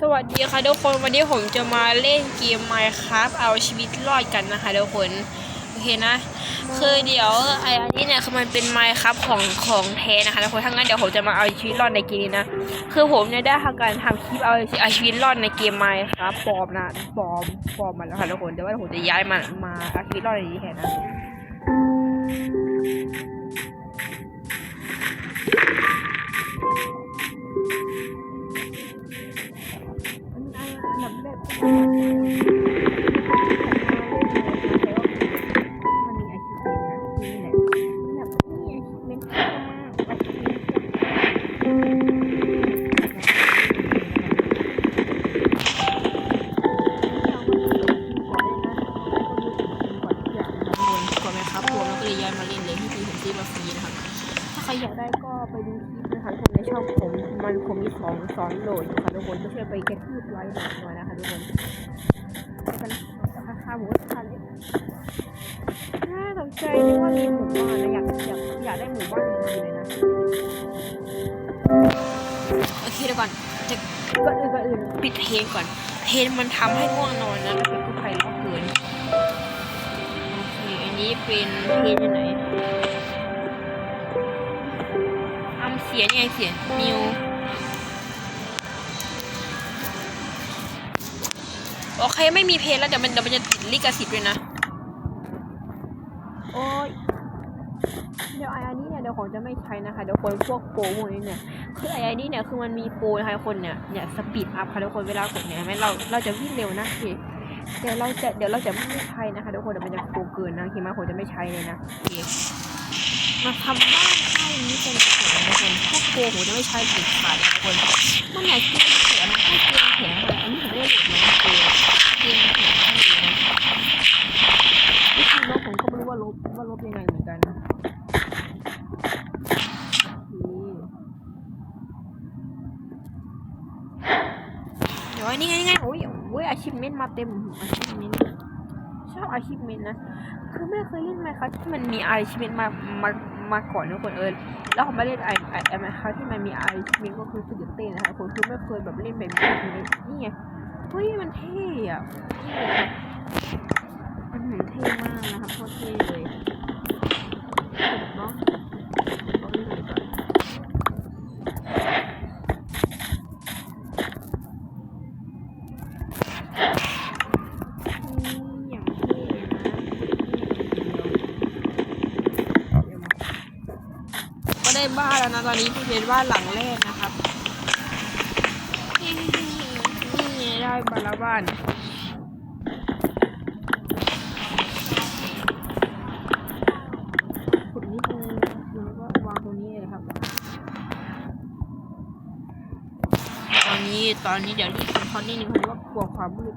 สวัสดีค่ะทุกคนวันนี้ผมจะมาเล่นเกม Minecraft เอาชีวิตรอดกันนะคะทุกคนโอเคนะคือเดี๋ยวไอ้อันนี้เนี่ยคือมันเป็น Minecraft ของของแท้นะคะทุกคนถ้างั้นเดี๋ยวผมจะมาเอาชีวิตรอดในเกมนี้นะคือผมเนี่ยได้ทำการทำคลิปเอาเอาชีวิตรอดในเกม Minecraft ปลอมนะปลอมปลอมมาแล้วค่ะทุกคนเดี๋ยวว่าผมจะย้ายมันมาเอาชีวิตรอดในนี้แทนนะ อันดับแรกก็มันมีอาชีพนนะนี่แหละแบบนี้อาชีพเป็นอาชีพ เพลงมันทำให้ง่วงนอนนะแล้วเพลงก็ไพเราะเกินโอเคอันนี้เป็นเพลงที่ไหนทำเสียงยังไงเสียงมิวโอเคไม่มีเพลงแล้วเดี๋ยวมันเดี๋ยวมันจะติดลิขสิทธิ์ด้วยนะ โอ้ย เดี๋ยวไออันนี้เนี่ยเดี๋ยวผมจะไม่ใช้นะคะ เดี๋ยวคนพวกโปรพวกนี้เนี่ย คือไอไอดีเนี่ยคือมันมีโปรนะคะคนเนี่ยเนี่ยสปีดอัพค่ะทุกคนเวลากดเนี่ยเห็นไหมเราเราจะวิ่งเร็วนะโอเคเดี๋ยวเราจะเดี๋ยวเราจะไม่ใช้นะคะทุกคนเดี๋ยวมันจะโกงเกินนะโอเคมาผมจะไม่ใช้เลยนะมาทำบ้านให้นี้เป็นเสียงทุกคนพวกโกผมจะไม่ใช้ติดขาดนะทุกคนมันอยากเกมเสียมันก็เกมเสียอะไรอันผมไม่ได้โหลดมาเกมเกมเสียให้ดูนะวิธีลบผมก็ไม่รู้ว่าลบว่าลบยังไงเหมือนกันนะเดี๋ยวนี่ไงนี่ไงโอ้ยโอ้ยอาชีพ เมนมาเต็มอาชีพเมนชอบอาชีพเมนนะ คือไม่เคยเล่นไหมคะที่มันมีไอชิเมนมามามาก่อนทุกคนเออแล้วผมมาเล่นไอไอไอไมคะที่มันมีไอชิเมนก็คือตื่นเต้นนะคะคนคือไม่เคยแบบเล่นแบบนี้นี่ไงเฮ้ยมันเท่อะมันเห็นเท่มากนะคะโคตรเท่เลยเนาะเอาเล่นเลยก่อนอืมอย่างเท่นะ ก็ได้บ้าน แล้วนะตอนนี้ที่เป็นบ้าหลังแรกนะครับนี่ได้บาลบ้านขุดนี่คือแล้วก็วางตรงนี้เลยครับ ตอนนี้ตอนนี้เดี๋ยวรีบเป็นคนนิดนึงเพราะว่ากลัวความมืด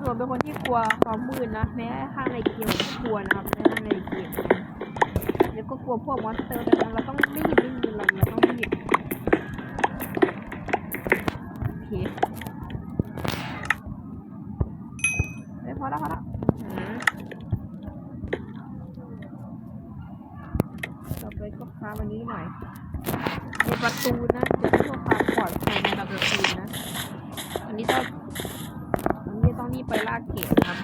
ส่วนเป็นคนที่กลัวความมืดนะแม้ข้างในเกมก็กลัวนะครับแม้ข้างในเกมนะ แล้ว ก็กลัวพวกมอนสเตอร์แต่เราต้องรีบรีบเราเราต้องรีบโอเคเฮ้ยพอแล้วพอแล้วอืมต่อไปก็พาวันนี้หน่อยในประตูนะจะเพื่อความปลอดภัยในระประตูนะ อันนี้ต้องอันนี้ต้องรีบไปลากเก็บนะครับ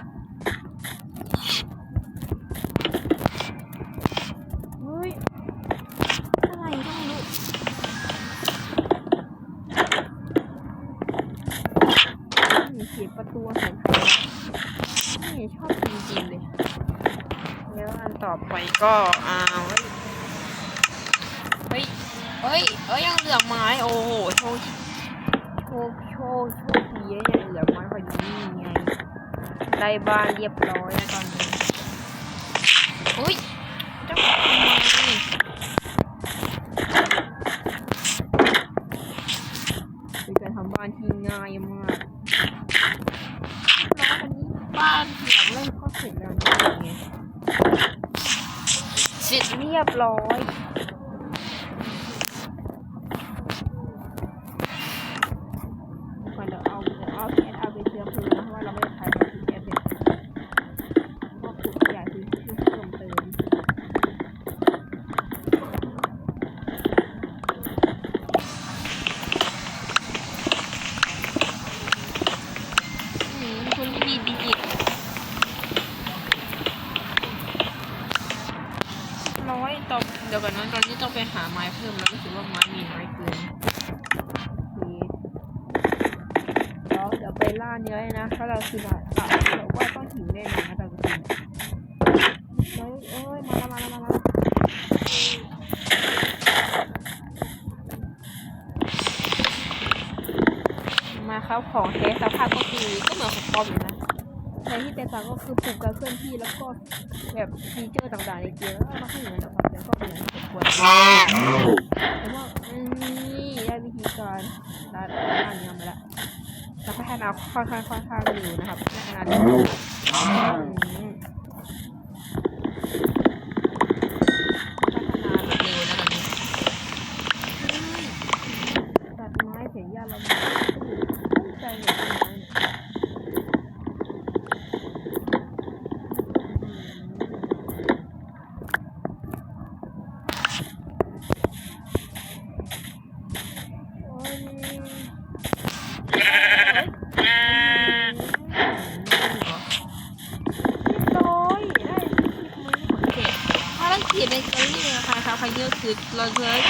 เฮ้ย อะไรก็ไม่รู้ นี่เสียประตูเสียงใครวะนี่ชอบจริงๆเลย แล้วอันต่อไปก็อ้าวเฮ้ย เฮ้ย เฮ้ยยังเหลือไม้ โอ้โห โชคโชคโชคโชคดีเนี่ยเหลือไม้พอดีนี่ไง ได้บ้านเรียบร้อยแล้วตอนนี้อุ้ยเป็นการทำบ้านที่ง่ายมากแล้วอันนี้บ้านหลังแรกก็เสร็จแล้วนะไงเส รียบร้อยก่อนเดี๋ยวเอาเดี๋ยวเอาแคทเอาไปเชื้อเพลิงนะเพราะว่าเราไม่ได้ใช้เราคือแคทเป็นพวกขุดใหญ่คือที่เพิ่มเติมาไม้เพิ่มแล้วรู้สึกว่าไม้มีน้อยเกิน โอเคเดี๋ยวเดี๋ยวไปล่าเนื้อเลยนะถ้าเราคือแบบแบบว่าต้องหิวแน่นอนนะตอนกลางคืน เอ้ยมาแล้วมาแล้วมาแล้วมาครับของเทสภาพก็คือก็เหมือนของปลอมอยู่นะแต่ที่เป็นต่างก็คือปุ่มการเคลื่อนที่แล้วก็แบบฟีเจอร์ต่างๆในเกมก็มาให้เหมือนนะครับแล้วก็เป็นอย่างที่ผมควรผมว่าอืมนี่ได้วิธีการด้านด้านนี้มาแล้วแล้วพัฒนาค่อนข้างค่อนข้างเร็วนะครับพัฒนาเร็วอืม พัฒนาแบบเร็วนะตอนนี้ ตัดไม้เสียยาละมุนตั้งใจเหมือนต้นไม้เนี่ยโอ้ยโอ้ยได้คลิปมือ โอเคภารกิจในการเรียนนะคะ ครั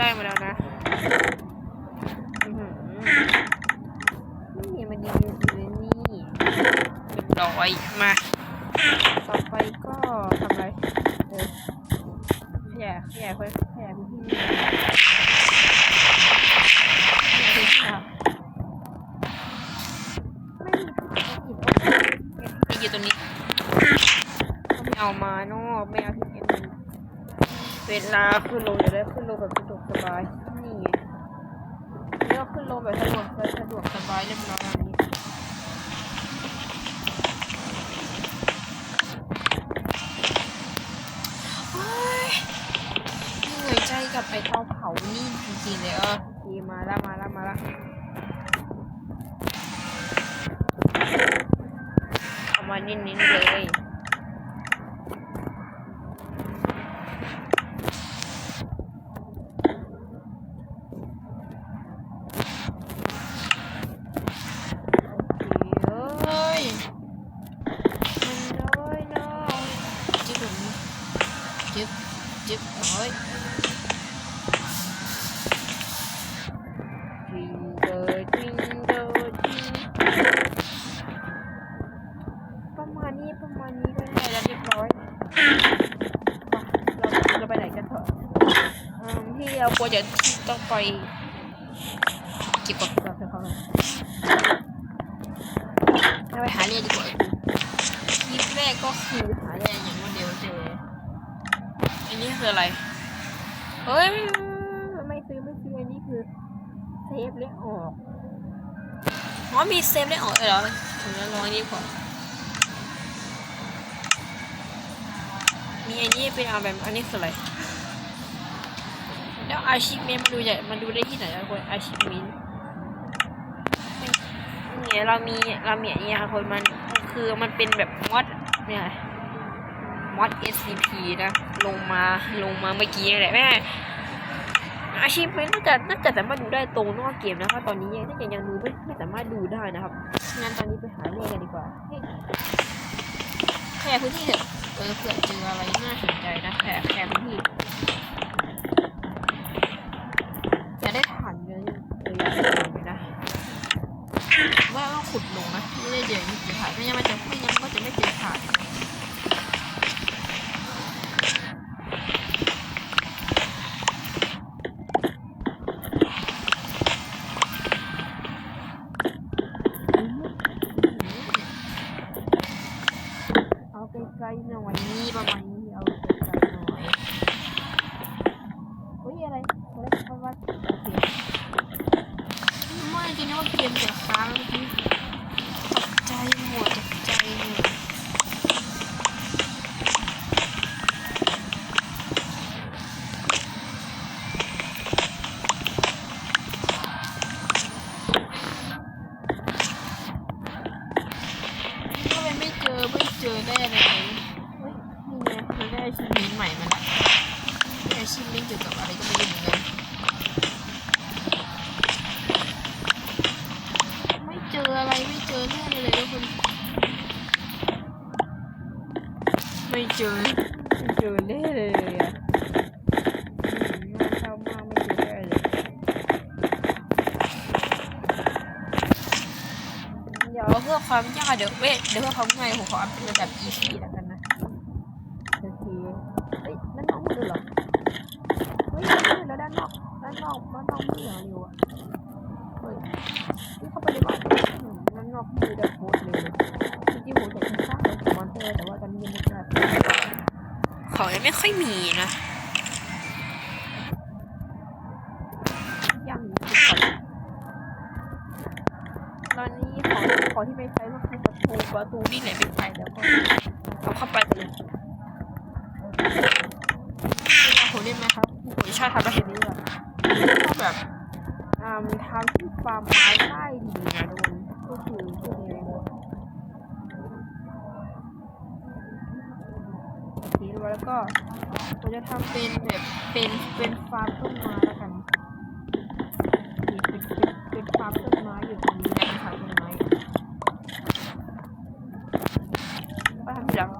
ได้มาแล้วนะอื้อหือนี่มันยังอยู่ในนี่เรียบร้อยมาต่อไปก็ทำอะไรเออขยายขยายไปขยายพื้นที่นี่ขยายพื้นที่ครับไม่มีที่เก็บอิฐไอ้อยู่ตรงนี้ก็ไม่เอามาเนอะไม่เอาที่เก็บมันเวลาขึ้นลงจะได้ขึ้นลงแบบ สบาย นี่ไงเรียกว่าขึ้นลงแบบสะดวกสะดวกสบายเรียบร้อยอันนี้เฮ้ยเหนื่อยใจกับไอเตาเผานี่จริงๆเลยเออดีมาแล้วมาแล้วมาแล้วเอามานิ่นๆเลย ต้องไปเก็บกับเราจะเข้าไปเราไปหาเรียดีกว่าคลิปแรกก็คือหาเรียอย่างรวดเร็วเจออันนี้คืออะไร เฮ้ย ไม่ซื้อไม่ซื้ออันนี้คือเซฟและออกอ๋อมีเซฟได้ออกเหรอถึงแล้วลองอันนี้ก่อนมีอันนี้เป็นอาแบบอันนี้คืออะไร แล้วอาชีพเมนมาดูใหญ่มาดูได้ที่ไหนอะคนอาชีพเมนเนี่ยเรามีเรามีอันนี้ค่ะคนมันคือมันเป็นแบบมอดเนี่ยมอด SCP นะลงมาลงมาเมื่อกี้แหละแม่อาชีพเมนน่าจะน่าจะสามารถดูได้ตรงนอกเกมนะคะตอนนี้ยังน่าจะยังดูไม่ไม่สามารถดูได้นะครับงั้นตอนนี้ไปหาเลขกันดีกว่าแค่พื้นที่เถอะเออเผื่อเจออะไรน่าสนใจนะแค่แค่พื้นที่ จริงๆว่าเกมจะค้างตกใจหมดตกใจหมด ความยากเดี๋ยวเว้ยเดี๋ยวเพื่อความง่ายผมขออัพเป็นระดับ EP แล้วกันนะ โอเคเฮ้ยด้านนอกมือเหรอเฮ้ยแล้วด้านนอกด้านนอกด้านนอกมือเหรออยู่อะเฮ้ยนี่เข้าไปในบ้านอืมด้านนอกมือแบบโคตรเลยจริงๆผมอยากจะสร้างเป็นมอนเตอร์แต่ว่าตอนนี้ยังไม่กล้า ของยังไม่ค่อยมีนะ ย่างนี้ก่อนตอนนี้ของของที่ไม่ใช้ก็คือประตูประตูนี่แหละไม่ใช้แล้วก็ เอาเข้าไปเลย ผมเล่นไหมครับ ผมชอบทำแบบ ทีนี้แบบชอบแบบอ่าทำที่ฟาร์มไม้ใต้ดินนะทุกคนก็คือพวกนี้โอเคแล้ว ก็ผมจะทำเป็นแบบเป็นเป็นฟาร์มต้นไม้แล้วกันเป็นเป็นเป็นฟาร์มต้นไม้อยู่ตรงนี้นะคะต้นไม้ก็ทำทีหลัง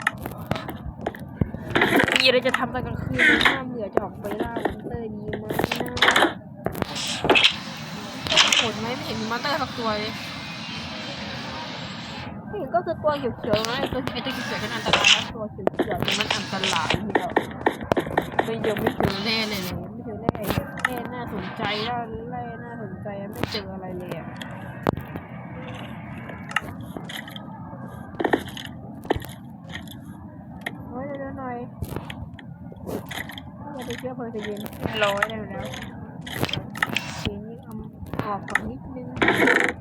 มีอะไรจะทำตอนกลางคืนถ้าเบื่อจะออกไปล่าวินเตอร์ดีไหมนะผลไหมไม่เห็นมีมอนเตอร์สักตัวเลย ไม่เห็นก็คือตัวเขียวๆนะไอ้ตัวไอตัวเขียวๆกันอันตรายนะตัวเขียวๆเนี่ยมันอันตรายที่เราไม่เจอไม่เจอแน่เลยเนี่ยไม่เจอแน่แน่น่าสนใจน่าแร่น่าสนใจไม่เจออะไรเลยอะเฮ้ยเดี๋ยวหน่อยอย่าไปเชื่อเพลิงใจเย็นร้อยได้แล้วเสียงนี้เอาออกก่อนนิดนึง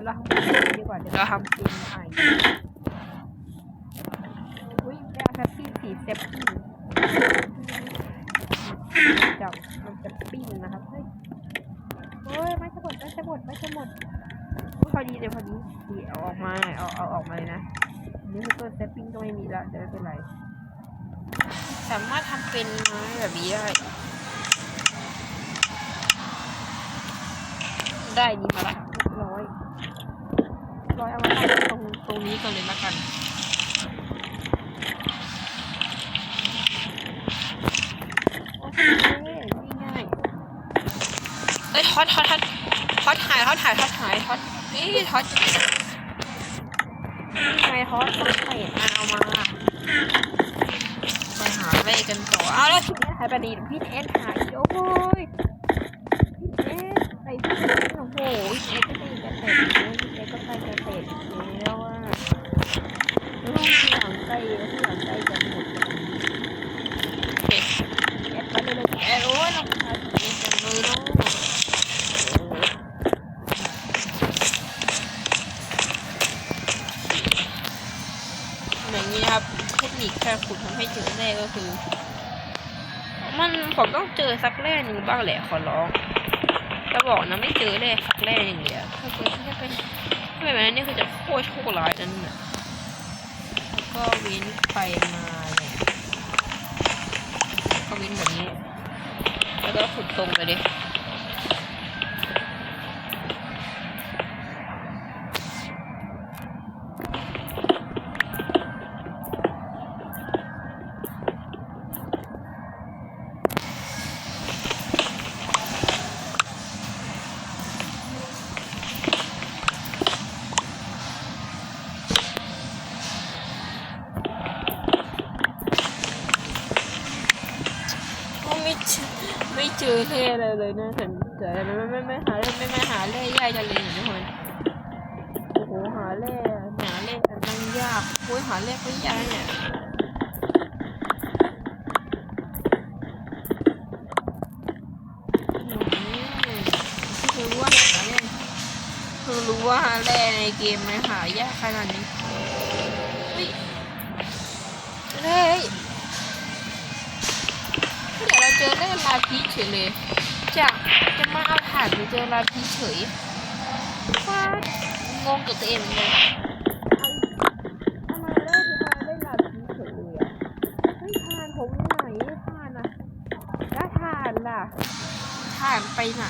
ยวเราทำเป็นดีกว่าเดี๋ยวเราทำเป็นไออุ้ยแม่แคปปี้สีเซฟปี้จับมันจะปิ้งนะครับเฮ้ยเฮ้ยไม่จะหมดไม่จะหมดไม่จะหมดอุ๊ยพอดีเดี๋ยวพอดีดีเอาออกมาหน่อยเอาเอาออกมาเลยนะนี่คือตัวเซฟปิ้งก็ไม่มีละเดี๋ยวไม่เป็นไรสามารถทำเป็นไม้แบบนี้ได้ได้นี่มาละเรียบร้อยเร้อยเอามาตั้ตรงตรงนี้ก่อนเลยละกันโอเคง่ายเอ้ยท็อตท็อตท็อตท็อตหายท็อตหายท็อตหายท็อตนี่ท็อตๆไงทอดต้องเตะอ่เอามาไปหาเลขกันต่อเอาแล้วพี่แอนหายไปดีพี่แอนหายโอ้ยพี่แอนไอพี่แอนโอ้โหพี่แอนก็ไปกระเตะพี่แอนก็ไปกระเตะแล้วอะแล้วที่หลังใจที่หลังใจจะหมดเลยแอนไปเลย แอนโอ้ยเราพาไปกันเลยเนาะอย่างนี้ครับ เทคนิคการขุดทำ ให้เจอแร่ก็คือ มันผมต้องเจอสักแร่หนึ่งบ้างแหละขอร้องจะบอกนะไม่เจอแร่สักแร่หนึ่งเลยถ้าเจอถ้าเป็นถ้าเป็นแบบนั้นนี่คือจะโคตรโชคร้ายนั่นน่ะแล้วก็ว้นไปมาเนี่ยก็ว้นแบบนี้ แล้วก็ขุดตรงไปดิก็ ไม่เจอะไรเลยนะฉันเจอไม่ไม่ไม่หาเล่ไม่ไม่หาแร่ยากจังเลยอย่างนี้คนโอ้โหหาแร่หาแร่มันยากโอ้ยหาแร่ก็ยากเนี่ยรู้ว่าแร่เพิ่งรู้ว่าแร่ในเกมมันหายากขนาดนี้เฮ้ยแร่เฮ้ย เจอเล่นลาพีเฉยเลย จากจะมาเอาถ่านไปเจอลาพีเฉยว้างงกับตัวเองเลยถ่านไปไหน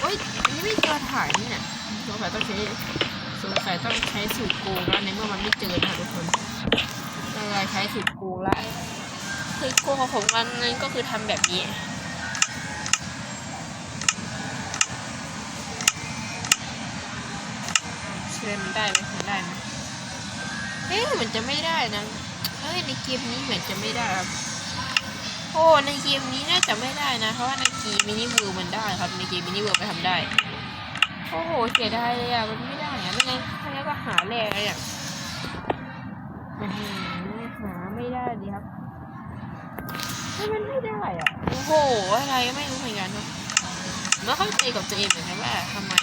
โอ๊ยนี่ไม่เจอถ่านนี่น่ะสงสัยต้องใช้สงสัยต้องใช้สูตรกูแล้วในเมื่อมันไม่เจอค่ะทุกคนเราใช้สูตรกูแล้ว คือโกงของผมอันนั้นก็คือทำแบบนี้เชื่อมันได้ไหมมันได้ไหมเอ๊ะเหมือนจะไม่ได้นะเอ้ยในเกมนี้เหมือนจะไม่ได้ครับโอ้ในเกมนี้น่าจะไม่ได้นะ เพราะว่าในเกมมินิเวิร์มันได้ครับ ในเกมมินิเวิร์ไปทำได้ โอ้โหเสียดายเลยอะ มันไม่ได้อะไม่งั้นถ้างั้นก็หาแร่เลยอะอื้อหือหาไม่ได้ดีครับเฮ้ย มันไม่ได้อะ โอ้โห อะไรก็ไม่รู้เหมือนกันครับไม่เข้าใจกับตัวเองเหมือนกันว่าทำไม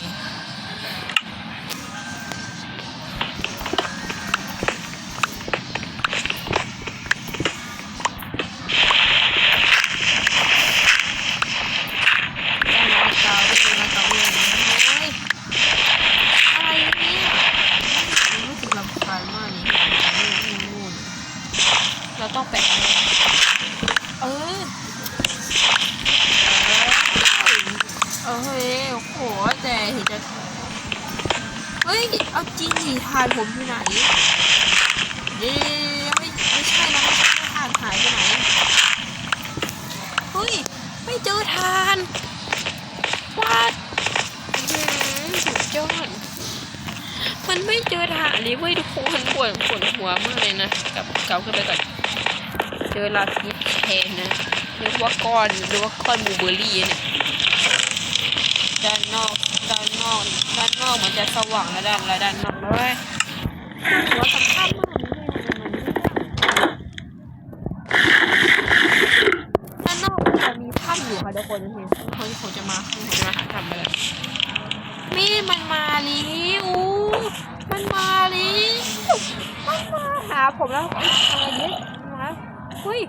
มันไม่เจอทานเลยเว้ยทุกคนปวดปวดหัวมากเลยนะกลับเกาขึ้นไปก่อนเจอลาทิสแทนนะเรียกว่าก้อนหรือว่าก้อนบลูเบอร์รี่เนี่ยด้านนอกด้านนอกด้านนอกมันจะสว่างแล้วด้านแล้วด้านนอกเลยหัวสำคัญมากเลยมันด้านนอกมันจะมีถ้ำอยู่ค่ะทุกคนเห็นเขาเขาจะมาเขาจะมาหาถ้ำไปเลยมีมันมาลิว มันมาลิมันมาหาผมแล้วอะไรเนี่ยมาเฮ้ย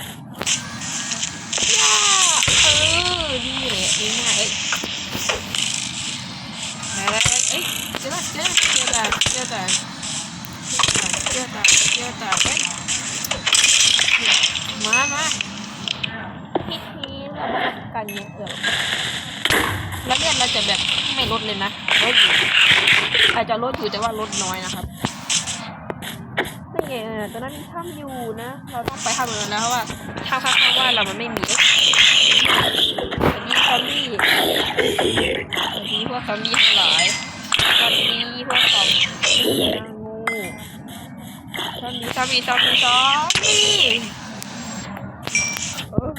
ย่าเออดีเลยนี่มาเอ้ยอะไรเอ้ยเจอเจอเจอแต่เจอแต่เจอแต่เจอแต่เอ้ยมามาพี่ทีเรามาทำกันเนี่ยเออแล้วเนี่ยเราจะแบบ ไม่ลดเลยนะลดอยู่อาจจะลดอยู่แต่ว่าลดน้อยนะครับนี่ไงตอนนั้นมีถ้ำอยู่นะ เราต้องไปทำเลยแล้วเพราะว่าถ้าข้างว่าเรามันไม่มีอันนี้ซอมบี้อันนี้พวกซอมบี้ทั้งหลายซอมบี้พวกซอมบี้งูซอมบี้ซอมบี้ซอมบี้ซอมบี้เออ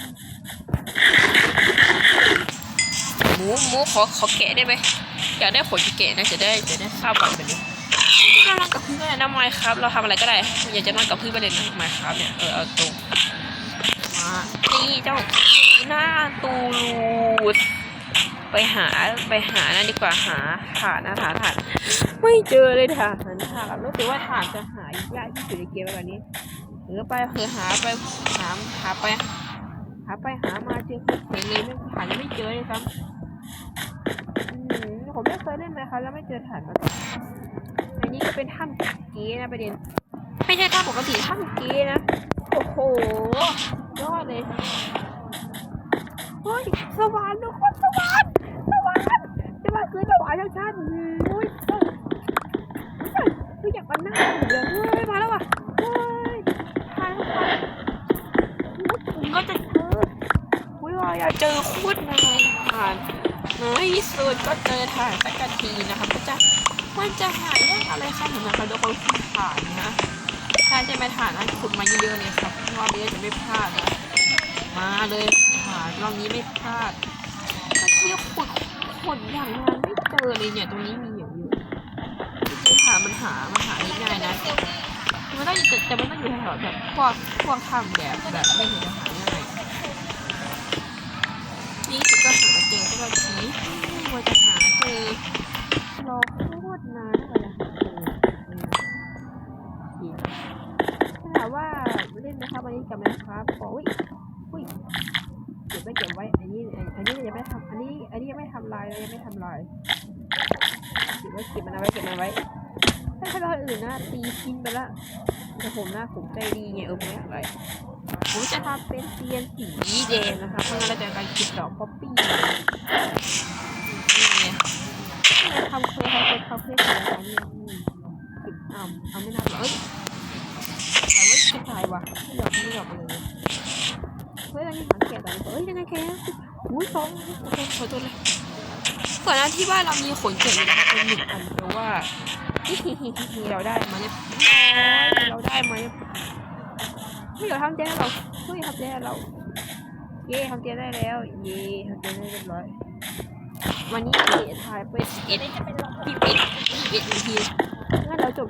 มูมูขอขอแกะได้ไหมอยากได้ขนแกะนะจะได้จะได้ข้าวแบบนี้น่ารักกับเพื่อนนะไมค์ครับ เราทำอะไรก็ได้ อยากจะนอนกับเพื่อนไปเลยนะไมค์ครับเนี่ยเออเอาตรงมานี่เจ้าหน้าตูรูดไปหาไปหานั่นดีกว่าหาฐานนะฐานฐานไม่เจอเลยฐานฐานรู้สึกว่าฐานจะหายากที่สุดในเกมแบบนี้เออไปคือหาไปหาหาไป หาไปหามาเจอเห็นเลยไม่ฐานยังไม่เจอเลยครับ ผมไม่เคยเล่นไหมครับแล้วไม่เจอฐานมาก่อนอันนี้ก็เป็นถ้ำก๊นะประเด็น ไม่ใช่ถ้ำปกติถ้ำก๊นะ โอ้โหยอดเลย เฮ้ย สวรรค์ทุกคนสวรรค์สวรรค์จะมาซื้อสวรรค์ชัดๆเฮ้ยเฮ้ยเฮ้ยเฮ้ยอยากมาหน้าเหลือเฮ้ยมาแล้วว่ะเฮ้ยทานเข้าไปผมก็จะเจออุ้ยว่าอยากเจอโคุดนายผ่าน ในที่สุดก็เจอถ่านสักทีนะครับก็จะมันจะหายากอะไรคะเห็นไหมคะทุกคนคุณผ่านนะถ้าจะมาถ่านนะขุดมาเยอะๆเลยครับรอบนี้จะไม่พลาดนะมาเลยผ่านรอบนี้ไม่พลาดเมื่อกี้ขุดขุดอย่างนานไม่เจอเลยเนี่ยตรงนี้มีอย่างเยอะคือหามันหามันหาง่ายนะมันต้องอยู่แต่แต่มันต้องอยู่แถวๆแบบพวกพวกทำแบบแบบไม่เห็นจะหา นี่ก็หาเจอก็แบบนี้ว่าจะหาเจอรอโคตรนานเลยอะถ้าถามว่าเล่นนะครับวันนี้กับนะครับขออุ้ยอุ้ยเก็บไว้เก็บไว้อันนี้อันนี้ยังไม่ทำอันนี้อันนี้ยังไม่ทำลายเลยยังไม่ทำลายเก็บไว้เก็บมันเอาไว้เก็บมันไว้ถ้าเราอื่นนะตีทิ้งไปละแต่ผมนะผมใจดีไงเออผมไม่อะไร ผมจะทำเป็นเทียนสีแดงนะคะเพราะงั้นเราจะการกินดอกป๊อปปี้นี่ไงเรทำเคยทำเคยทำเคยทำอะไรนี่กินอ่ำเอาไม่น่าเอ้ยถามว่าคิดถ่ายวะไม่หยอกไม่หยอกเลยเฮ้ยอันนี้หางแกะแต่เฮ้ยยังไงแกอุ้ยสองโอเคขอตัวเลยก่อนหน้าที่บ้านเรามีขนเจ็ดเลยนะคะเป็นหนึ่งอันแต่ว่าเราได้มาเนี่ยเราได้มาเนี่ยเฮ้ยเราทำเจ๊ให้เราเฮ้ยทำเจ๊ให้เรา เย่ทำเตียงได้แล้ว เย่ทำเตียงได้เรียบร้อย วันนี้เย่ถ่ายไปเอ็ดพี่ปิดพี่ปิดนาทีงั้นเราจบ